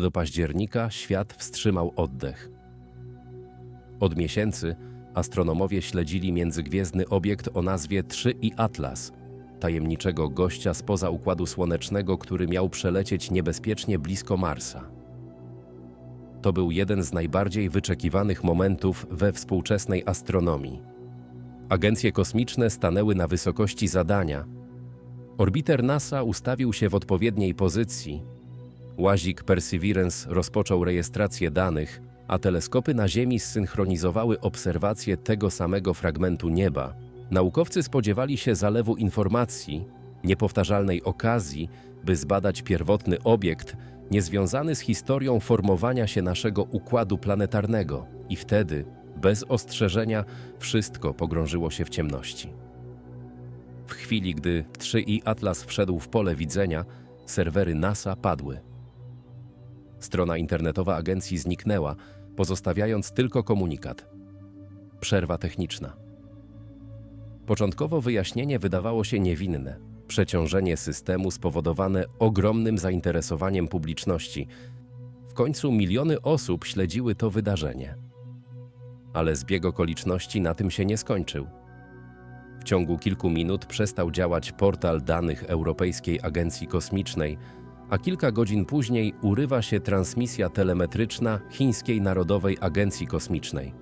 do października świat wstrzymał oddech. Od miesięcy astronomowie śledzili międzygwiezdny obiekt o nazwie 3 i Atlas, tajemniczego gościa spoza Układu Słonecznego, który miał przelecieć niebezpiecznie blisko Marsa. To był jeden z najbardziej wyczekiwanych momentów we współczesnej astronomii. Agencje kosmiczne stanęły na wysokości zadania. Orbiter NASA ustawił się w odpowiedniej pozycji. Łazik Perseverance rozpoczął rejestrację danych, a teleskopy na Ziemi zsynchronizowały obserwacje tego samego fragmentu nieba. Naukowcy spodziewali się zalewu informacji, niepowtarzalnej okazji, by zbadać pierwotny obiekt niezwiązany z historią formowania się naszego układu planetarnego. I wtedy, bez ostrzeżenia, wszystko pogrążyło się w ciemności. W chwili, gdy 3i Atlas wszedł w pole widzenia, serwery NASA padły. Strona internetowa agencji zniknęła, pozostawiając tylko komunikat. Przerwa techniczna. Początkowo wyjaśnienie wydawało się niewinne. Przeciążenie systemu spowodowane ogromnym zainteresowaniem publiczności. W końcu miliony osób śledziły to wydarzenie. Ale zbieg okoliczności na tym się nie skończył. W ciągu kilku minut przestał działać portal danych Europejskiej Agencji Kosmicznej, a kilka godzin później urywa się transmisja telemetryczna Chińskiej Narodowej Agencji Kosmicznej.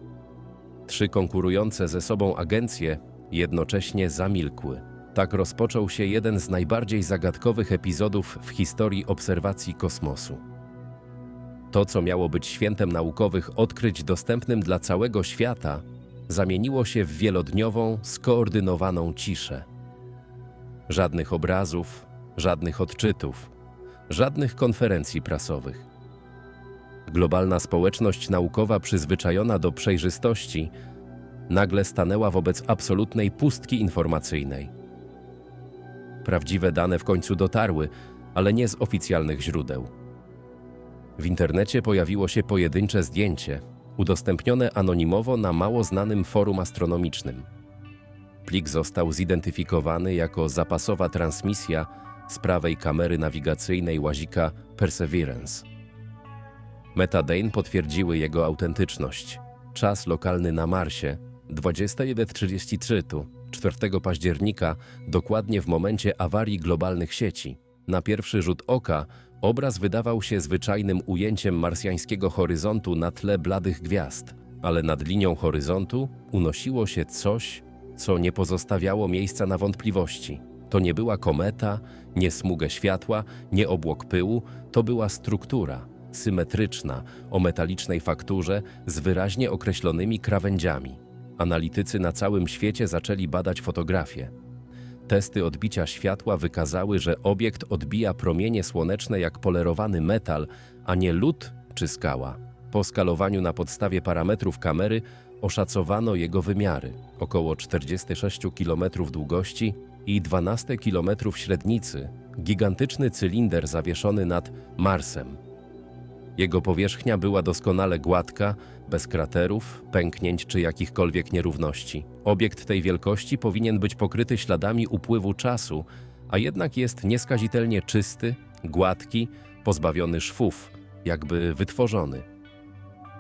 Trzy konkurujące ze sobą agencje jednocześnie zamilkły. Tak rozpoczął się jeden z najbardziej zagadkowych epizodów w historii obserwacji kosmosu. To, co miało być świętem naukowych odkryć dostępnym dla całego świata, zamieniło się w wielodniową, skoordynowaną ciszę. Żadnych obrazów, żadnych odczytów, żadnych konferencji prasowych. Globalna społeczność naukowa przyzwyczajona do przejrzystości nagle stanęła wobec absolutnej pustki informacyjnej. Prawdziwe dane w końcu dotarły, ale nie z oficjalnych źródeł. W internecie pojawiło się pojedyncze zdjęcie, udostępnione anonimowo na mało znanym forum astronomicznym. Plik został zidentyfikowany jako zapasowa transmisja z prawej kamery nawigacyjnej łazika Perseverance. Metadane potwierdziły jego autentyczność. Czas lokalny na Marsie 21.33 tu 4 października, dokładnie w momencie awarii globalnych sieci. Na pierwszy rzut oka obraz wydawał się zwyczajnym ujęciem marsjańskiego horyzontu na tle bladych gwiazd, ale nad linią horyzontu unosiło się coś, co nie pozostawiało miejsca na wątpliwości. To nie była kometa, nie smugę światła, nie obłok pyłu, to była struktura, symetryczna, o metalicznej fakturze z wyraźnie określonymi krawędziami. Analitycy na całym świecie zaczęli badać fotografię. Testy odbicia światła wykazały, że obiekt odbija promienie słoneczne jak polerowany metal, a nie lód czy skała. Po skalowaniu na podstawie parametrów kamery oszacowano jego wymiary około 46 km długości i 12 km średnicy, gigantyczny cylinder zawieszony nad Marsem. Jego powierzchnia była doskonale gładka, bez kraterów, pęknięć czy jakichkolwiek nierówności. Obiekt tej wielkości powinien być pokryty śladami upływu czasu, a jednak jest nieskazitelnie czysty, gładki, pozbawiony szwów, jakby wytworzony.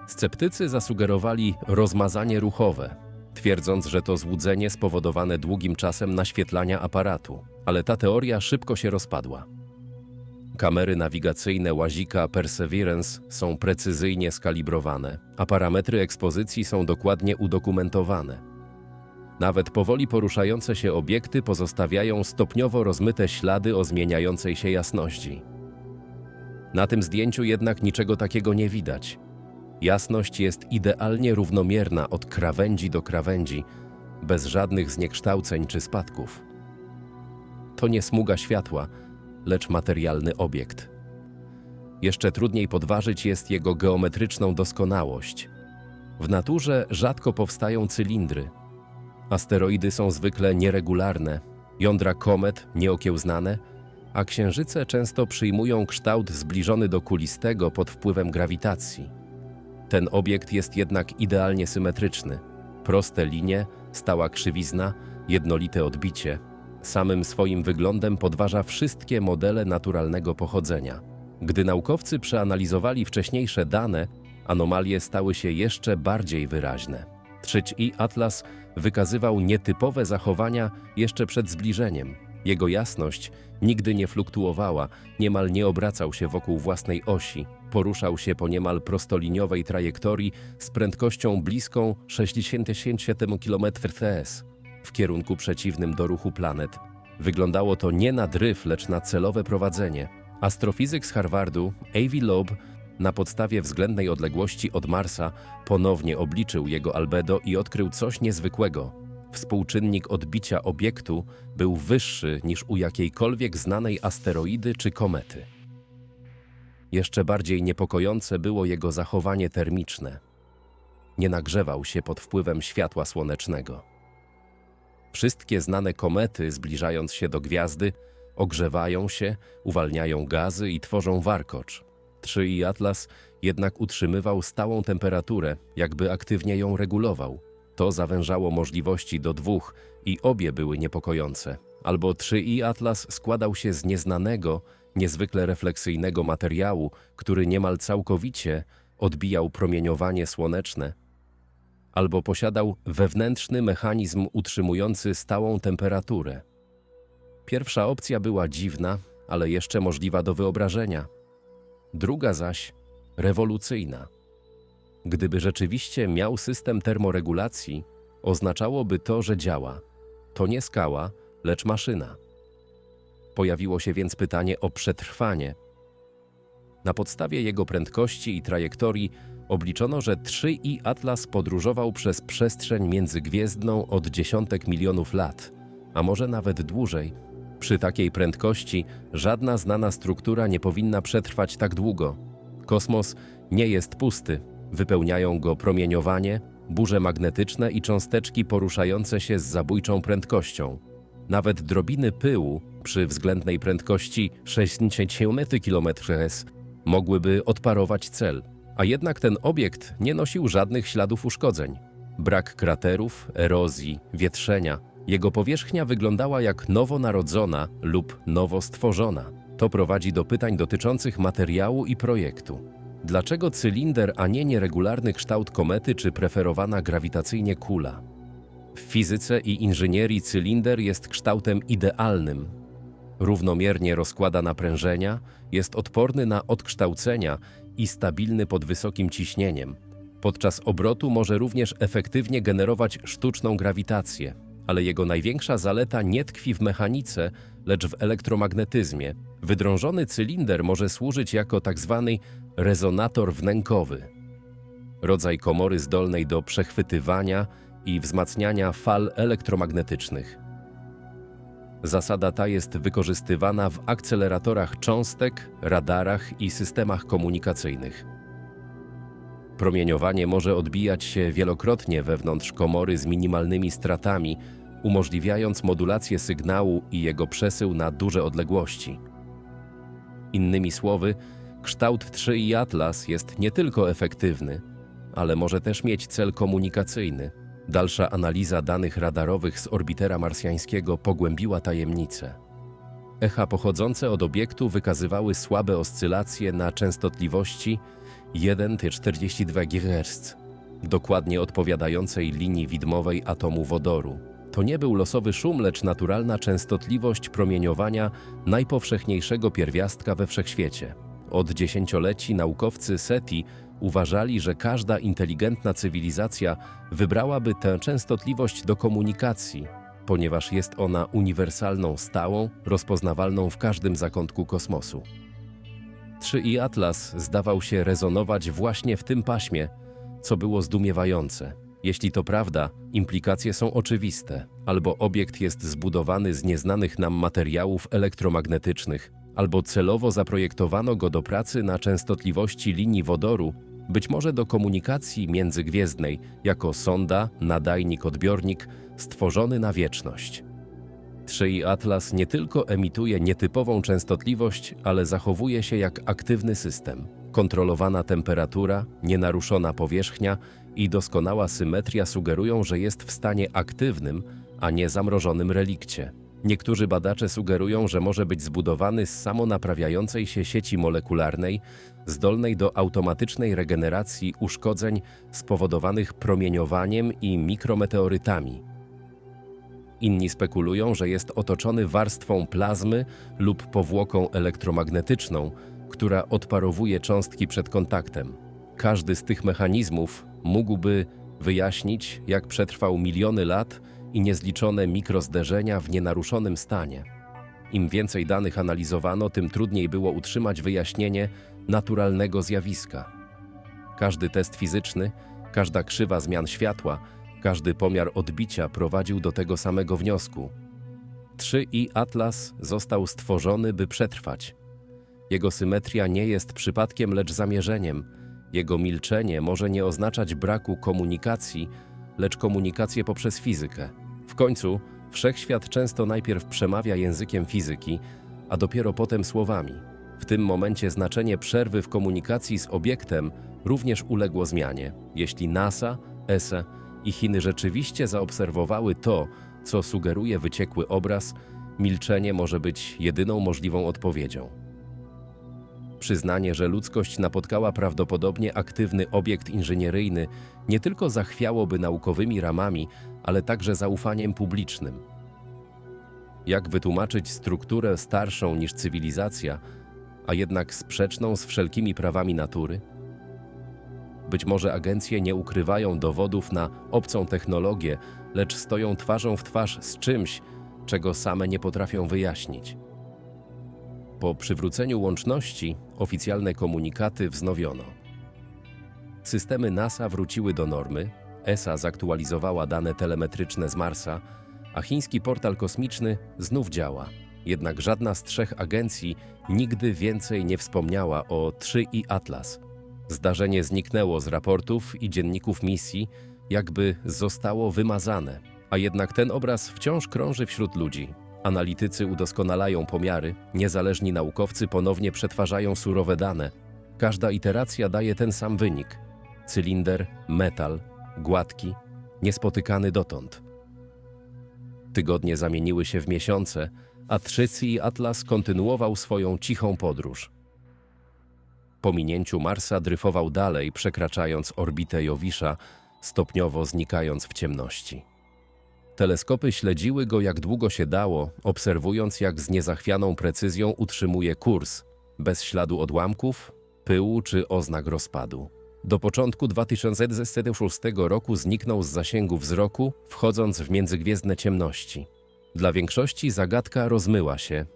Sceptycy zasugerowali rozmazanie ruchowe, twierdząc, że to złudzenie spowodowane długim czasem naświetlania aparatu, ale ta teoria szybko się rozpadła. Kamery nawigacyjne łazika Perseverance są precyzyjnie skalibrowane, a parametry ekspozycji są dokładnie udokumentowane. Nawet powoli poruszające się obiekty pozostawiają stopniowo rozmyte ślady o zmieniającej się jasności. Na tym zdjęciu jednak niczego takiego nie widać. Jasność jest idealnie równomierna od krawędzi do krawędzi, bez żadnych zniekształceń czy spadków. To nie smuga światła, lecz materialny obiekt. Jeszcze trudniej podważyć jest jego geometryczną doskonałość. W naturze rzadko powstają cylindry. Asteroidy są zwykle nieregularne, jądra komet nieokiełznane, a księżyce często przyjmują kształt zbliżony do kulistego pod wpływem grawitacji. Ten obiekt jest jednak idealnie symetryczny. Proste linie, stała krzywizna, jednolite odbicie – samym swoim wyglądem podważa wszystkie modele naturalnego pochodzenia. Gdy naukowcy przeanalizowali wcześniejsze dane, anomalie stały się jeszcze bardziej wyraźne. 3i Atlas wykazywał nietypowe zachowania jeszcze przed zbliżeniem. Jego jasność nigdy nie fluktuowała, niemal nie obracał się wokół własnej osi. Poruszał się po niemal prostoliniowej trajektorii z prędkością bliską 67 km ts w kierunku przeciwnym do ruchu planet. Wyglądało to nie na dryf, lecz na celowe prowadzenie. Astrofizyk z Harvardu, Avi Loeb, na podstawie względnej odległości od Marsa ponownie obliczył jego albedo i odkrył coś niezwykłego. Współczynnik odbicia obiektu był wyższy niż u jakiejkolwiek znanej asteroidy czy komety. Jeszcze bardziej niepokojące było jego zachowanie termiczne. Nie nagrzewał się pod wpływem światła słonecznego. Wszystkie znane komety, zbliżając się do gwiazdy, ogrzewają się, uwalniają gazy i tworzą warkocz. 3 i Atlas jednak utrzymywał stałą temperaturę, jakby aktywnie ją regulował. To zawężało możliwości do dwóch i obie były niepokojące. Albo 3 i Atlas składał się z nieznanego, niezwykle refleksyjnego materiału, który niemal całkowicie odbijał promieniowanie słoneczne, albo posiadał wewnętrzny mechanizm utrzymujący stałą temperaturę. Pierwsza opcja była dziwna, ale jeszcze możliwa do wyobrażenia. Druga zaś rewolucyjna. Gdyby rzeczywiście miał system termoregulacji, oznaczałoby to, że działa. To nie skała, lecz maszyna. Pojawiło się więc pytanie o przetrwanie. Na podstawie jego prędkości i trajektorii obliczono, że 3i Atlas podróżował przez przestrzeń międzygwiezdną od dziesiątek milionów lat, a może nawet dłużej. Przy takiej prędkości żadna znana struktura nie powinna przetrwać tak długo. Kosmos nie jest pusty, wypełniają go promieniowanie, burze magnetyczne i cząsteczki poruszające się z zabójczą prędkością. Nawet drobiny pyłu przy względnej prędkości 60 km/h mogłyby odparować cel. A jednak ten obiekt nie nosił żadnych śladów uszkodzeń. Brak kraterów, erozji, wietrzenia. Jego powierzchnia wyglądała jak nowonarodzona lub nowo stworzona. To prowadzi do pytań dotyczących materiału i projektu. Dlaczego cylinder, a nie nieregularny kształt komety czy preferowana grawitacyjnie kula? W fizyce i inżynierii cylinder jest kształtem idealnym. Równomiernie rozkłada naprężenia, jest odporny na odkształcenia i stabilny pod wysokim ciśnieniem. Podczas obrotu może również efektywnie generować sztuczną grawitację, ale jego największa zaleta nie tkwi w mechanice, lecz w elektromagnetyzmie. Wydrążony cylinder może służyć jako tzw. rezonator wnękowy. Rodzaj komory zdolnej do przechwytywania i wzmacniania fal elektromagnetycznych. Zasada ta jest wykorzystywana w akceleratorach cząstek, radarach i systemach komunikacyjnych. Promieniowanie może odbijać się wielokrotnie wewnątrz komory z minimalnymi stratami, umożliwiając modulację sygnału i jego przesył na duże odległości. Innymi słowy, kształt 3 i Atlas jest nie tylko efektywny, ale może też mieć cel komunikacyjny. Dalsza analiza danych radarowych z orbitera marsjańskiego pogłębiła tajemnicę. Echa pochodzące od obiektu wykazywały słabe oscylacje na częstotliwości 1,42 GHz, dokładnie odpowiadającej linii widmowej atomu wodoru. To nie był losowy szum, lecz naturalna częstotliwość promieniowania najpowszechniejszego pierwiastka we wszechświecie. Od dziesięcioleci naukowcy SETI uważali, że każda inteligentna cywilizacja wybrałaby tę częstotliwość do komunikacji, ponieważ jest ona uniwersalną, stałą, rozpoznawalną w każdym zakątku kosmosu. 3 i Atlas zdawał się rezonować właśnie w tym paśmie, co było zdumiewające. Jeśli to prawda, implikacje są oczywiste. Albo obiekt jest zbudowany z nieznanych nam materiałów elektromagnetycznych, albo celowo zaprojektowano go do pracy na częstotliwości linii wodoru, być może do komunikacji międzygwiezdnej, jako sonda, nadajnik, odbiornik, stworzony na wieczność. 3 Atlas nie tylko emituje nietypową częstotliwość, ale zachowuje się jak aktywny system. Kontrolowana temperatura, nienaruszona powierzchnia i doskonała symetria sugerują, że jest w stanie aktywnym, a nie zamrożonym relikcie. Niektórzy badacze sugerują, że może być zbudowany z samonaprawiającej się sieci molekularnej, zdolnej do automatycznej regeneracji uszkodzeń spowodowanych promieniowaniem i mikrometeorytami. Inni spekulują, że jest otoczony warstwą plazmy lub powłoką elektromagnetyczną, która odparowuje cząstki przed kontaktem. Każdy z tych mechanizmów mógłby wyjaśnić, jak przetrwał miliony lat i niezliczone mikrozderzenia w nienaruszonym stanie. Im więcej danych analizowano, tym trudniej było utrzymać wyjaśnienie naturalnego zjawiska. Każdy test fizyczny, każda krzywa zmian światła, każdy pomiar odbicia prowadził do tego samego wniosku. 3i Atlas został stworzony, by przetrwać. Jego symetria nie jest przypadkiem, lecz zamierzeniem. Jego milczenie może nie oznaczać braku komunikacji, lecz komunikację poprzez fizykę. W końcu, wszechświat często najpierw przemawia językiem fizyki, a dopiero potem słowami. W tym momencie znaczenie przerwy w komunikacji z obiektem również uległo zmianie. Jeśli NASA, ESA i Chiny rzeczywiście zaobserwowały to, co sugeruje wyciekły obraz, milczenie może być jedyną możliwą odpowiedzią. Przyznanie, że ludzkość napotkała prawdopodobnie aktywny obiekt inżynieryjny, nie tylko zachwiałoby naukowymi ramami, ale także zaufaniem publicznym. Jak wytłumaczyć strukturę starszą niż cywilizacja, a jednak sprzeczną z wszelkimi prawami natury? Być może agencje nie ukrywają dowodów na obcą technologię, lecz stoją twarzą w twarz z czymś, czego same nie potrafią wyjaśnić. Po przywróceniu łączności oficjalne komunikaty wznowiono. Systemy NASA wróciły do normy, ESA zaktualizowała dane telemetryczne z Marsa, a chiński portal kosmiczny znów działa. Jednak żadna z trzech agencji nigdy więcej nie wspomniała o 3i Atlas. Zdarzenie zniknęło z raportów i dzienników misji, jakby zostało wymazane. A jednak ten obraz wciąż krąży wśród ludzi. Analitycy udoskonalają pomiary, niezależni naukowcy ponownie przetwarzają surowe dane. Każda iteracja daje ten sam wynik: cylinder, metal, gładki, niespotykany dotąd. Tygodnie zamieniły się w miesiące, a Trzycji Atlas kontynuował swoją cichą podróż. Po minięciu Marsa dryfował dalej, przekraczając orbitę Jowisza, stopniowo znikając w ciemności. Teleskopy śledziły go jak długo się dało, obserwując jak z niezachwianą precyzją utrzymuje kurs, bez śladu odłamków, pyłu czy oznak rozpadu. Do początku 2026 roku zniknął z zasięgu wzroku, wchodząc w międzygwiezdne ciemności. Dla większości zagadka rozmyła się.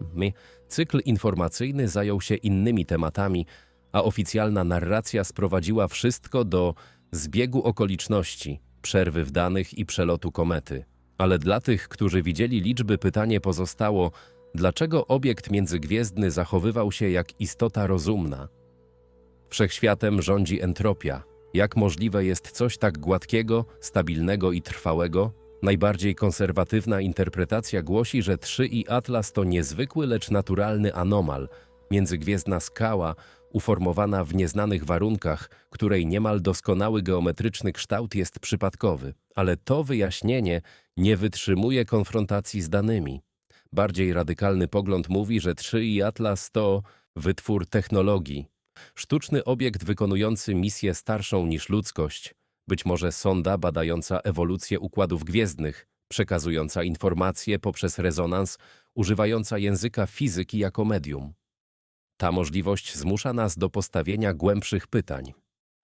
Cykl informacyjny zajął się innymi tematami, a oficjalna narracja sprowadziła wszystko do zbiegu okoliczności, przerwy w danych i przelotu komety. Ale dla tych, którzy widzieli liczby, pytanie pozostało: dlaczego obiekt międzygwiezdny zachowywał się jak istota rozumna? Wszechświatem rządzi entropia. Jak możliwe jest coś tak gładkiego, stabilnego i trwałego? Najbardziej konserwatywna interpretacja głosi, że 3i Atlas to niezwykły, lecz naturalny anomal, międzygwiezdna skała, uformowana w nieznanych warunkach, której niemal doskonały geometryczny kształt jest przypadkowy. Ale to wyjaśnienie nie wytrzymuje konfrontacji z danymi. Bardziej radykalny pogląd mówi, że 3i Atlas to wytwór technologii, sztuczny obiekt wykonujący misję starszą niż ludzkość, być może sonda badająca ewolucję układów gwiezdnych, przekazująca informacje poprzez rezonans, używająca języka fizyki jako medium. Ta możliwość zmusza nas do postawienia głębszych pytań.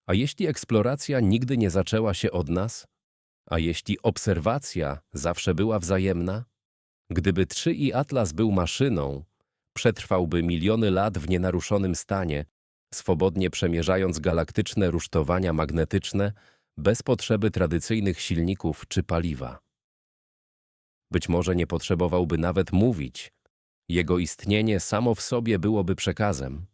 A jeśli eksploracja nigdy nie zaczęła się od nas? A jeśli obserwacja zawsze była wzajemna? Gdyby 3i Atlas był maszyną, przetrwałby miliony lat w nienaruszonym stanie, swobodnie przemierzając galaktyczne rusztowania magnetyczne bez potrzeby tradycyjnych silników czy paliwa. Być może nie potrzebowałby nawet mówić, jego istnienie samo w sobie byłoby przekazem.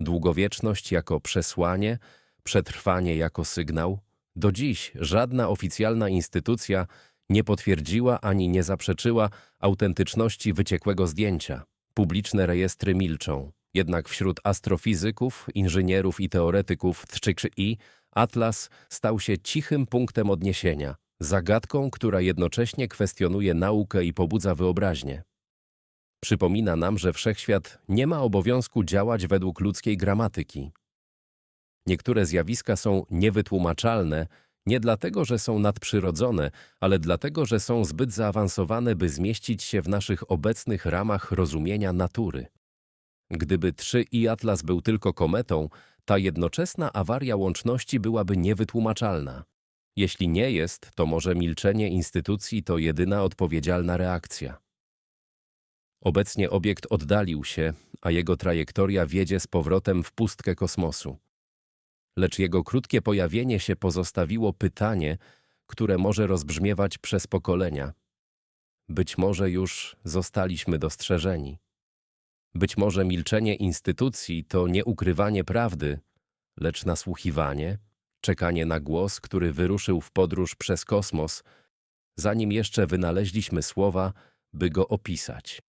Długowieczność jako przesłanie, przetrwanie jako sygnał. Do dziś żadna oficjalna instytucja nie potwierdziła ani nie zaprzeczyła autentyczności wyciekłego zdjęcia. Publiczne rejestry milczą. Jednak wśród astrofizyków, inżynierów i teoretyków 3i Atlas stał się cichym punktem odniesienia. zagadką, która jednocześnie kwestionuje naukę i pobudza wyobraźnię. Przypomina nam, że wszechświat nie ma obowiązku działać według ludzkiej gramatyki. Niektóre zjawiska są niewytłumaczalne nie dlatego, że są nadprzyrodzone, ale dlatego, że są zbyt zaawansowane, by zmieścić się w naszych obecnych ramach rozumienia natury. Gdyby 3i Atlas był tylko kometą, ta jednoczesna awaria łączności byłaby niewytłumaczalna. Jeśli nie jest, to może milczenie instytucji to jedyna odpowiedzialna reakcja. Obecnie obiekt oddalił się, a jego trajektoria wiedzie z powrotem w pustkę kosmosu. Lecz jego krótkie pojawienie się pozostawiło pytanie, które może rozbrzmiewać przez pokolenia. Być może już zostaliśmy dostrzeżeni. Być może milczenie instytucji to nie ukrywanie prawdy, lecz nasłuchiwanie, czekanie na głos, który wyruszył w podróż przez kosmos, zanim jeszcze wynaleźliśmy słowa, by go opisać.